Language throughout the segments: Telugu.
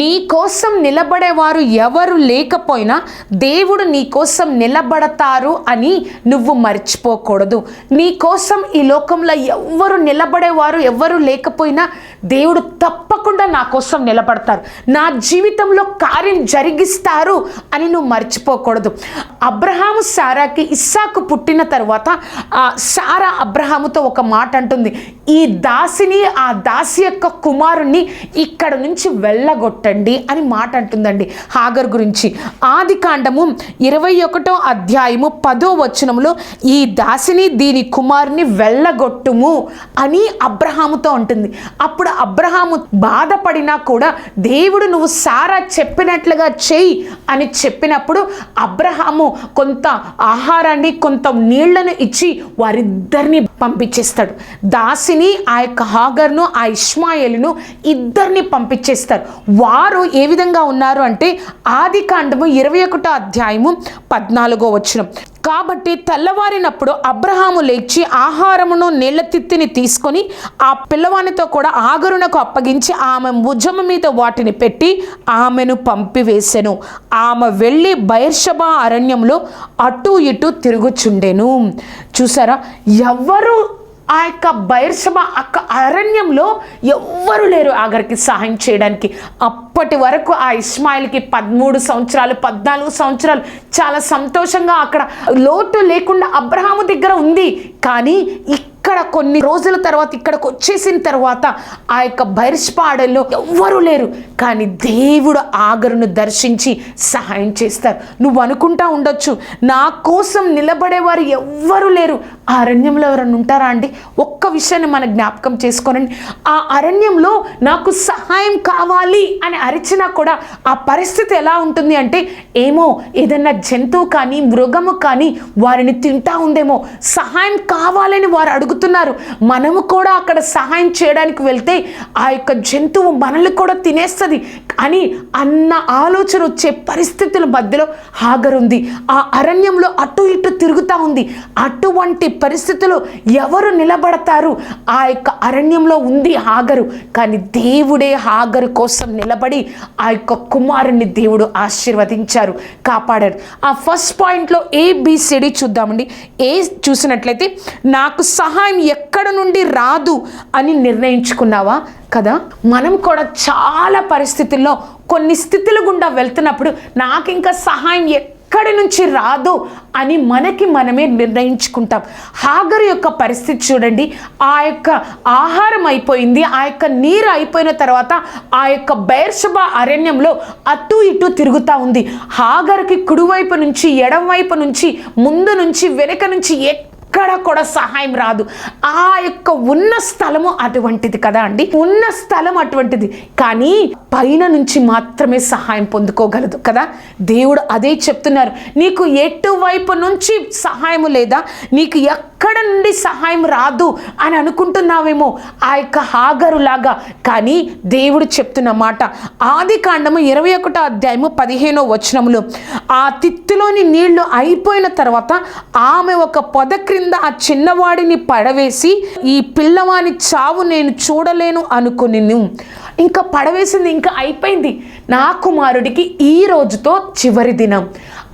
నీ కోసం నిలబడేవారు ఎవరు లేకపోయినా దేవుడు నీ కోసం నిలబడతారు అని నువ్వు మర్చిపోకూడదు. నీ కోసం ఈ లోకంలో ఎవ్వరు నిలబడేవారు ఎవ్వరు లేకపోయినా దేవుడు తప్పకుండా నా కోసం నిలబడతారు. నా జీవితంలో కార్యం జరిగిస్తారు అని నువ్వు మర్చిపోకూడదు. అబ్రహాము సారాకి ఇస్సాకు పుట్టిన తర్వాత ఆ సారా అబ్రహాముతో ఒక మాట అంటుంది. ఈ దాసిని ఆ దాసి యొక్క కుమారుణ్ణి ఇక్కడ నుంచి వెళ్ళగొట్టండి అని మాట అంటుందండి హాగర్ గురించి. ఆది కాండము ఇరవై ఒకటో అధ్యాయము పదో వచనంలో ఈ దాసిని దీని కుమారుని వెళ్ళగొట్టుము అని అబ్రహాముతో ఉంటుంది అప్పుడు అబ్రహాము బాధపడినా కూడా దేవుడు నువ్వు సారా చెప్పినట్లుగా చెయ్యి అని చెప్పినప్పుడు అబ్రహాము కొంత ఆహారాన్ని కొంత నీళ్ళను ఇచ్చి వారిద్దరిని పంపించేస్తాడు. దాసిని ఆ యొక్క హాగర్ను ఆ ఇష్మాయిల్ను ఇద్దరిని పంపించేస్తారు. వారు ఏ విధంగా ఉన్నారు అంటే ఆది కాండము ఇరవై ఒకటో అధ్యాయము పద్నాలుగో వచనం. కాబట్టి తెల్లవారినప్పుడు అబ్రహాము లేచి ఆహారమును నీళ్ళ తిత్తిని తీసుకొని ఆ పిల్లవానితో కూడా ఆగరునకు అప్పగించి ఆమె భుజము మీద వాటిని పెట్టి ఆమెను పంపివేసెను. ఆమె వెళ్ళి బైర్షబా అరణ్యంలో అటు ఇటు తిరుగుచుండెను. చూసారా? ఎవరు ఆ యొక్క బైర్షబ అక్క అరణ్యంలో ఎవ్వరు లేరు ఆగరికి సహాయం చేయడానికి. అప్పటి వరకు ఆ ఇస్మాయిల్కి పదమూడు సంవత్సరాలు పద్నాలుగు సంవత్సరాలు చాలా సంతోషంగా అక్కడ లోటు లేకుండా అబ్రహాము దగ్గర ఉంది. కానీ ఇక్కడ కొన్ని రోజుల తర్వాత ఇక్కడికి వచ్చేసిన తర్వాత ఆ యొక్క బైర్ష్పాడల్లో ఎవ్వరూ లేరు. కానీ దేవుడు ఆగరును దర్శించి సహాయం చేస్తారు. నువ్వు అనుకుంటా ఉండొచ్చు నా కోసం నిలబడేవారు ఎవ్వరూ లేరు. ఆ అరణ్యంలో ఎవరైనా ఉంటారా అండి? ఒక్క విషయాన్ని మన జ్ఞాపకం చేసుకోనండి. ఆ అరణ్యంలో నాకు సహాయం కావాలి అని అరిచినా కూడా ఆ పరిస్థితి ఎలా ఉంటుంది అంటే ఏమో ఏదన్నా జంతువు కానీ మృగము కానీ వారిని తింటా ఉందేమో. సహాయం కావాలని వారు అడుగుతారు అడుగుతున్నారు. మనము కూడా అక్కడ సహాయం చేయడానికి వెళ్తే ఆ యొక్క జంతువు మనల్ని కూడా తినేస్తుంది. అని అన్న ఆలోచన వచ్చే పరిస్థితుల మధ్యలో హాగరుంది ఉంది. ఆ అరణ్యంలో అటు ఇటు తిరుగుతూ ఉంది. అటువంటి పరిస్థితులు ఎవరు నిలబడతారు? ఆ యొక్క అరణ్యంలో ఉంది హాగరు. కానీ దేవుడే హాగరు కోసం నిలబడి ఆ యొక్క కుమారుణ్ణి దేవుడు ఆశీర్వదించారు కాపాడారు. ఆ ఫస్ట్ పాయింట్లో ఏబిసిడి చూద్దామండి. ఏ చూసినట్లయితే నాకు సహాయం సహాయం ఎక్కడ నుండి రాదు అని నిర్ణయించుకున్నావా? కదా? మనం కూడా చాలా పరిస్థితుల్లో కొన్ని స్థితుల గుండా వెళ్తున్నప్పుడు నాకు ఇంకా సహాయం ఎక్కడి నుంచి రాదు అని మనకి మనమే నిర్ణయించుకుంటాం. హాగర్ యొక్క పరిస్థితి చూడండి. ఆ యొక్క ఆహారం అయిపోయింది. ఆ యొక్క నీరు అయిపోయిన తర్వాత ఆ యొక్క బైర్షబా అరణ్యంలో అటు ఇటు తిరుగుతూ ఉంది. హాగర్కి కుడివైపు నుంచి ఎడం వైపు నుంచి ముందు నుంచి వెనక నుంచి ఎక్కడ ఎక్కడ కూడా సహాయం రాదు. ఆ యొక్క ఉన్న స్థలము అటువంటిది కదా అండి. ఉన్న స్థలం అటువంటిది. కానీ పైన నుంచి మాత్రమే సహాయం పొందుకోగలదు కదా. దేవుడు అదే చెప్తున్నారు. నీకు ఎటువైపు నుంచి సహాయము లేదా? నీకు ఎక్కడ నుండి సహాయం రాదు అని అనుకుంటున్నావేమో ఆ యొక్క హాగరులాగా. కానీ దేవుడు చెప్తున్న మాట ఆది కాండము ఇరవై ఒకటో అధ్యాయము పదిహేనో వచనములు. ఆ తిత్తులోని నీళ్ళు అయిపోయిన తర్వాత ఆమె ఒక పొద క్రింద ఆ చిన్నవాడిని పడవేసి ఈ పిల్లవాని చావు నేను చూడలేను అనుకుని ఇంకా పడవేసింది ఇంకా అయిపోయింది. నా కుమారుడికి ఈ రోజుతో చివరి దినం.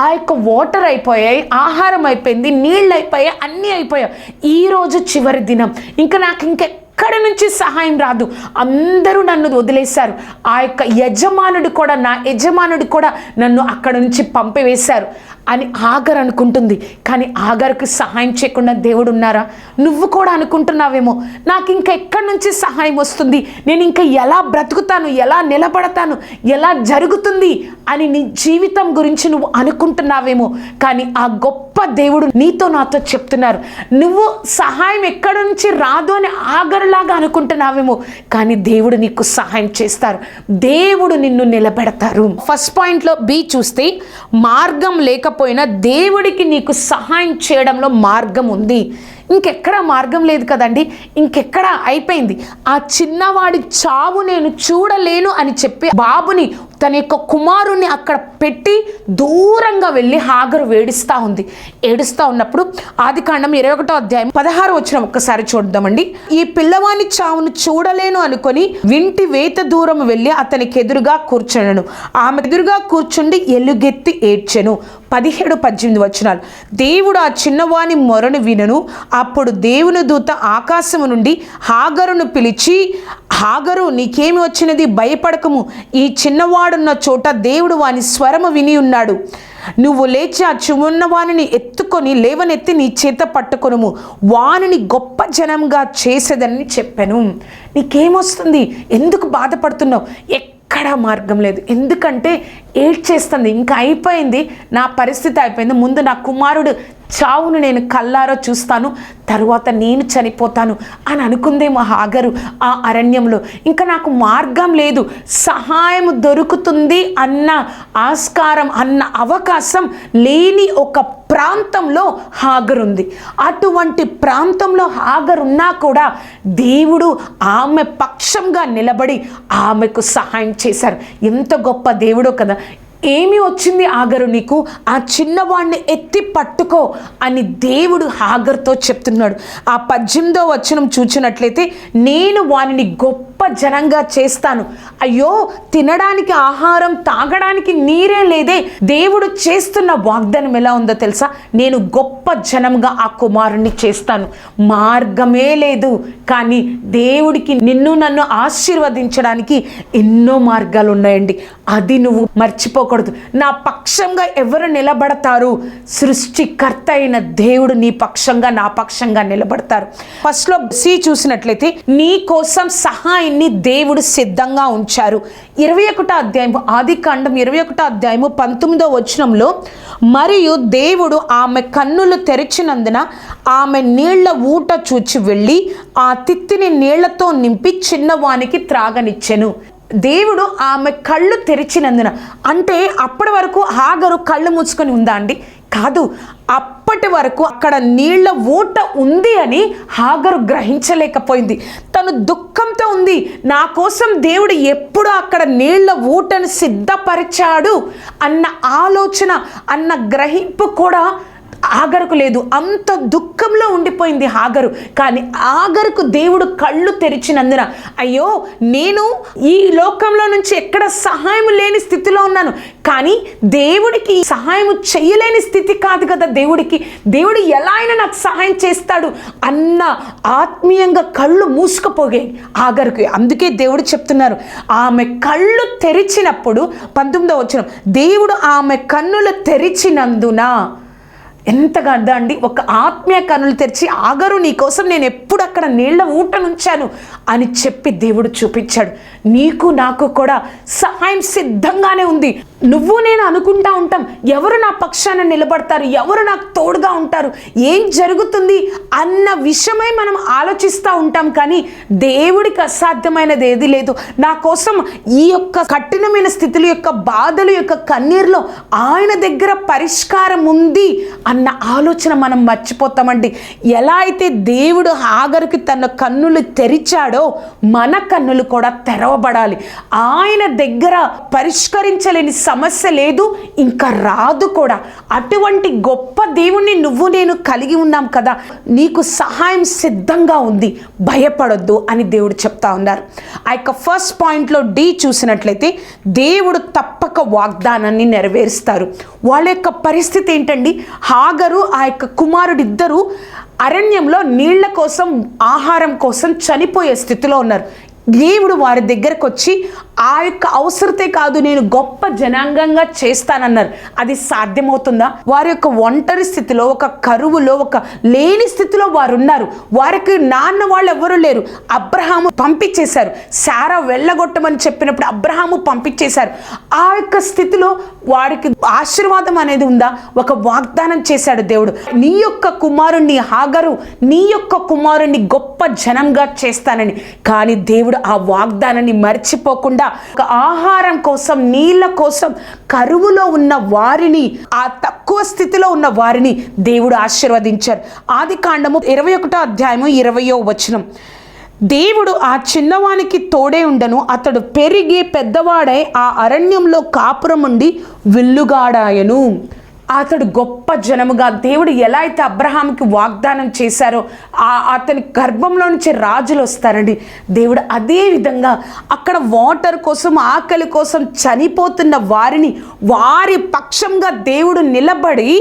ఆ యొక్క వాటర్ అయిపోయాయి ఆహారం అయిపోయింది నీళ్ళు అయిపోయాయి అన్నీ అయిపోయాయి. ఈ రోజు చివరి దినం. ఇంకా నాకు ఇంకె ఎక్కడి నుంచి సహాయం రాదు. అందరూ నన్ను వదిలేశారు. ఆ యొక్క యజమానుడు కూడా నా యజమానుడు కూడా నన్ను అక్కడ నుంచి పంపివేశారు. అని ఆగర్ అనుకుంటుంది. కానీ ఆగర్కు సహాయం చేయకుండా దేవుడు ఉన్నారా? నువ్వు కూడా అనుకుంటున్నావేమో. నాకు ఇంకా ఎక్కడి నుంచి సహాయం వస్తుంది? నేను ఇంకా ఎలా బ్రతుకుతాను? ఎలా నిలబడతాను? ఎలా జరుగుతుంది? అని నీ జీవితం గురించి నువ్వు అనుకుంటున్నావేమో. కానీ ఆ గొప్ప దేవుడు నీతో నాతో చెప్తున్నారు. నువ్వు సహాయం ఎక్కడి నుంచి రాదు అని ఆగరులాగా అనుకుంటున్నావేమో. కానీ దేవుడు నీకు సహాయం చేస్తారు. దేవుడు నిన్ను నిలబెడతారు. ఫస్ట్ పాయింట్లో బి చూస్తే మార్గం లేకపోయినా దేవుడికి నీకు సహాయం చేయడంలో మార్గం ఉంది. ఇంకెక్కడ మార్గం లేదు కదండి. ఇంకెక్కడ అయిపోయింది. ఆ చిన్నవాడి చావు నేను చూడలేను అని చెప్పి బాబుని తన యొక్క కుమారుణ్ణి అక్కడ పెట్టి దూరంగా వెళ్ళి హాగరు వేడిస్తూ ఉంది. ఏడుస్తూ ఉన్నప్పుడు ఆది కాండం ఇరవై ఒకటో అధ్యాయం పదహారు వచ్చిన ఒక్కసారి చూద్దామండి. ఈ పిల్లవాని చావును చూడలేను అనుకొని వింటి వేత దూరం వెళ్ళి అతనికి ఎదురుగా కూర్చున్నాను ఆమె ఎదురుగా కూర్చుండి ఎలుగెత్తి ఏడ్చెను. పదిహేడు పద్దెనిమిది వచనాలు. దేవుడు ఆ చిన్నవాని మొరను వినను. అప్పుడు దేవుని దూత ఆకాశము నుండి హాగరును పిలిచి హాగరు నీకేమి వచ్చినది భయపడకము. ఈ చిన్నవాడున్న చోట దేవుడు వాని స్వరము విని ఉన్నాడు. నువ్వు లేచి ఆ చిన్న వానిని ఎత్తుకొని లేవనెత్తి నీ చేత పట్టుకొనుము. వానిని గొప్ప జనంగా చేసేదని చెప్పాను. నీకేమొస్తుంది? ఎందుకు బాధపడుతున్నావు? ఎక్కడా మార్గం లేదు. ఎందుకంటే ఏడ్చేస్తుంది. ఇంకా అయిపోయింది. నా పరిస్థితి అయిపోయింది. ముందు నా కుమారుడు చావును నేను కల్లారో చూస్తాను తరువాత నేను చనిపోతాను అని అనుకుందేమో హాగరు ఆ అరణ్యంలో. ఇంకా నాకు మార్గం లేదు సహాయం దొరుకుతుంది అన్న ఆస్కారం అన్న అవకాశం లేని ఒక ప్రాంతంలో హాగరుంది అటువంటి ప్రాంతంలో హాగరున్నా కూడా దేవుడు ఆమె పక్షంగా నిలబడి ఆమెకు సహాయం చేశారు. ఎంత గొప్ప దేవుడో కదా. ఏమి వచ్చింది ఆగరు నీకు? ఆ చిన్నవాణ్ణి ఎత్తి పట్టుకో అని దేవుడు హాగర్తో చెప్తున్నాడు. ఆ పద్దెనిమిదో వచనం చూచినట్లయితే నేను వానిని గొప్ప గొప్ప జనంగా చేస్తాను. అయ్యో తినడానికి ఆహారం తాగడానికి నీరే లేదే. దేవుడు చేస్తున్న వాగ్దానం ఎలా ఉందో తెలుసా? నేను గొప్ప జనంగా ఆ కుమారుణ్ణి చేస్తాను. మార్గమే లేదు. కానీ దేవుడికి నిన్ను నన్ను ఆశీర్వదించడానికి ఎన్నో మార్గాలు ఉన్నాయండి. అది నువ్వు మర్చిపోకూడదు. నా పక్షంగా ఎవరు నిలబడతారు? సృష్టికర్త అయిన దేవుడు నీ పక్షంగా నా పక్షంగా నిలబడతారు. ఫస్ట్లో సి చూసినట్లయితే నీ కోసం సహాయం సహాయాన్ని దేవుడు సిద్ధంగా ఉంచారు. ఇరవై ఒకటో అధ్యాయం ఆది కాండం ఇరవై ఒకటో అధ్యాయము పంతొమ్మిదో వచనంలో మరియు దేవుడు ఆమె కన్నులు తెరిచినందున ఆమె నీళ్ళ ఊట చూచి వెళ్ళి ఆ తిత్తిని నీళ్ళతో నింపి చిన్నవానికి త్రాగనిచ్చెను. దేవుడు ఆమె కళ్ళు తెరిచినందున. అంటే అప్పటి వరకు హాగరు కళ్ళు మూసుకొని ఉందా అండి? కాదు అప్పటి వరకు అక్కడ నీళ్ళ ఊట ఉంది అని హాగరు గ్రహించలేకపోయింది. తను దుఃఖంతో ఉంది నా కోసం దేవుడు ఎప్పుడు అక్కడ నీళ్ళ ఊటను సిద్ధపరిచాడు అన్న ఆలోచన అన్న గ్రహింపు కూడా ఆగరుకు లేదు. అంత దుఃఖంలో ఉండిపోయింది ఆగరు. కానీ ఆగరుకు దేవుడు కళ్ళు తెరిచినందున అయ్యో నేను ఈ లోకంలో నుంచి ఎక్కడ సహాయం లేని స్థితిలో ఉన్నాను. కానీ దేవుడికి సహాయం చేయలేని స్థితి కాదు కదా దేవుడికి. దేవుడు ఎలా అయినా నాకు సహాయం చేస్తాడు అన్న ఆత్మీయంగా కళ్ళు మూసుకుపోగాయి ఆగరుకి. అందుకే దేవుడు చెప్తున్నారు ఆమె కళ్ళు తెరిచినప్పుడు పంతొమ్మిదో వచ్చిన దేవుడు ఆమె కన్నులు తెరిచినందున ఎంతగా అర్థం అండి ఒక ఆత్మీయ కనులు తెరిచి ఆగరు నీ కోసం నేను ఎప్పుడు అక్కడ నీళ్ళ ఊట నుంచాను అని చెప్పి దేవుడు చూపించాడు. నీకు నాకు కూడా సహాయం సిద్ధంగానే ఉంది. నువ్వు నేను అనుకుంటా ఉంటాం. ఎవరు నా పక్షాన నిలబడతారు? ఎవరు నాకు తోడుగా ఉంటారు? ఏం జరుగుతుంది అన్న విషయమై మనం ఆలోచిస్తూ ఉంటాం. కానీ దేవుడికి అసాధ్యమైనది ఏది లేదు. నా కోసం ఈ యొక్క కఠినమైన స్థితుల యొక్క బాధల యొక్క కన్నీరులో ఆయన దగ్గర పరిష్కారం ఉంది అన్న ఆలోచన మనం మర్చిపోతామండి. ఎలా అయితే దేవుడు హాగరికి తన కన్నులు తెరిచాడో మన కన్నులు కూడా తెరవబడాలి. ఆయన దగ్గర పరిష్కరించలేని సమస్య లేదు ఇంకా రాదు కూడా. అటువంటి గొప్ప దేవుణ్ణి నువ్వు నేను కలిగి ఉన్నాం కదా. నీకు సహాయం సిద్ధంగా ఉంది. భయపడొద్దు అని దేవుడు చెప్తా ఉన్నారు. ఆ యొక్క ఫస్ట్ పాయింట్లో డి చూసినట్లయితే దేవుడు తప్పక వాగ్దానాన్ని నెరవేరుస్తారు. వాళ్ళ యొక్క పరిస్థితి ఏంటండి? నాగరు ఆ యొక్క కుమారుడిద్దరూ అరణ్యంలో నీళ్ళ కోసం ఆహారం కోసం చనిపోయే స్థితిలో ఉన్నారు. దేవుడు వారి దగ్గరకు వచ్చి ఆ యొక్క అవసరతే కాదు నేను గొప్ప జనాంగంగా చేస్తానన్నారు. అది సాధ్యమవుతుందా? వారి యొక్క ఒంటరి స్థితిలో ఒక కరువులో ఒక లేని స్థితిలో వారు ఉన్నారు వారికి నాన్న వాళ్ళు ఎవరు లేరు. అబ్రహాము పంపించేశారు. సారా వెళ్ళగొట్టమని చెప్పినప్పుడు అబ్రహాము పంపించేశారు. ఆ యొక్క స్థితిలో వారికి ఆశీర్వాదం అనేది ఉందా? ఒక వాగ్దానం చేశాడు దేవుడు. నీ యొక్క కుమారుణ్ణి హాగరు నీ యొక్క కుమారుణ్ణి గొప్ప జనంగా చేస్తానని. కానీ దేవుడు ఆ వాగ్దానాన్ని మర్చిపోకుండా ఒక ఆహారం కోసం నీళ్ళ కోసం కరువులో ఉన్న వారిని ఆ తక్కువ స్థితిలో ఉన్న వారిని దేవుడు ఆశీర్వదించారు. ఆది కాండము ఇరవై ఒకటో అధ్యాయము ఇరవయో వచనం. దేవుడు ఆ చిన్నవానికి తోడే ఉండను అతడు పెరిగి పెద్దవాడై ఆ అరణ్యంలో కాపురముండి విల్లుగాడాయను. అతడు గొప్ప జనముగా దేవుడు ఎలా అయితే అబ్రహాంకి వాగ్దానం చేశారో ఆ అతని గర్భంలో నుంచి రాజులు వస్తారండి. దేవుడు అదే విధంగా అక్కడ వాటర్ కోసం ఆకలి కోసం చనిపోతున్న వారిని వారి పక్షంగా దేవుడు నిలబడి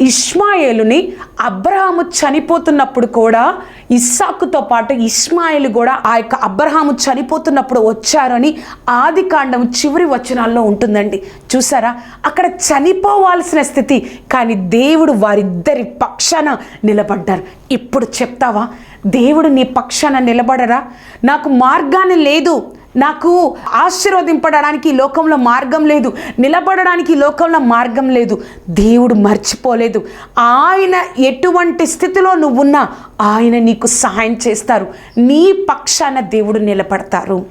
ఇష్మాయేలుని అబ్రహాము చనిపోతున్నప్పుడు కూడా ఇస్సాకుతో పాటు ఇస్మాయిల్ కూడా ఆ యొక్క అబ్రహాము చనిపోతున్నప్పుడు వచ్చారని ఆది కాండం చివరి వచనాల్లో ఉంటుందండి. చూసారా? అక్కడ చనిపోవాల్సిన స్థితి కానీ దేవుడు వారిద్దరి పక్షాన నిలబడ్డారు. ఇప్పుడు చెప్తావా? దేవుడు నీ పక్షాన నిలబడరా? నాకు మార్గాన్ని లేదు. నాకు ఆశీర్వదింపడడానికి లోకంలో మార్గం లేదు నిలబడడానికి లోకంలో మార్గం లేదు. దేవుడు మర్చిపోలేదు. ఆయన ఎటువంటి స్థితిలో నువ్వున్నా ఆయన నీకు సహాయం చేస్తారు. నీ పక్షాన దేవుడు నిలబడతారు.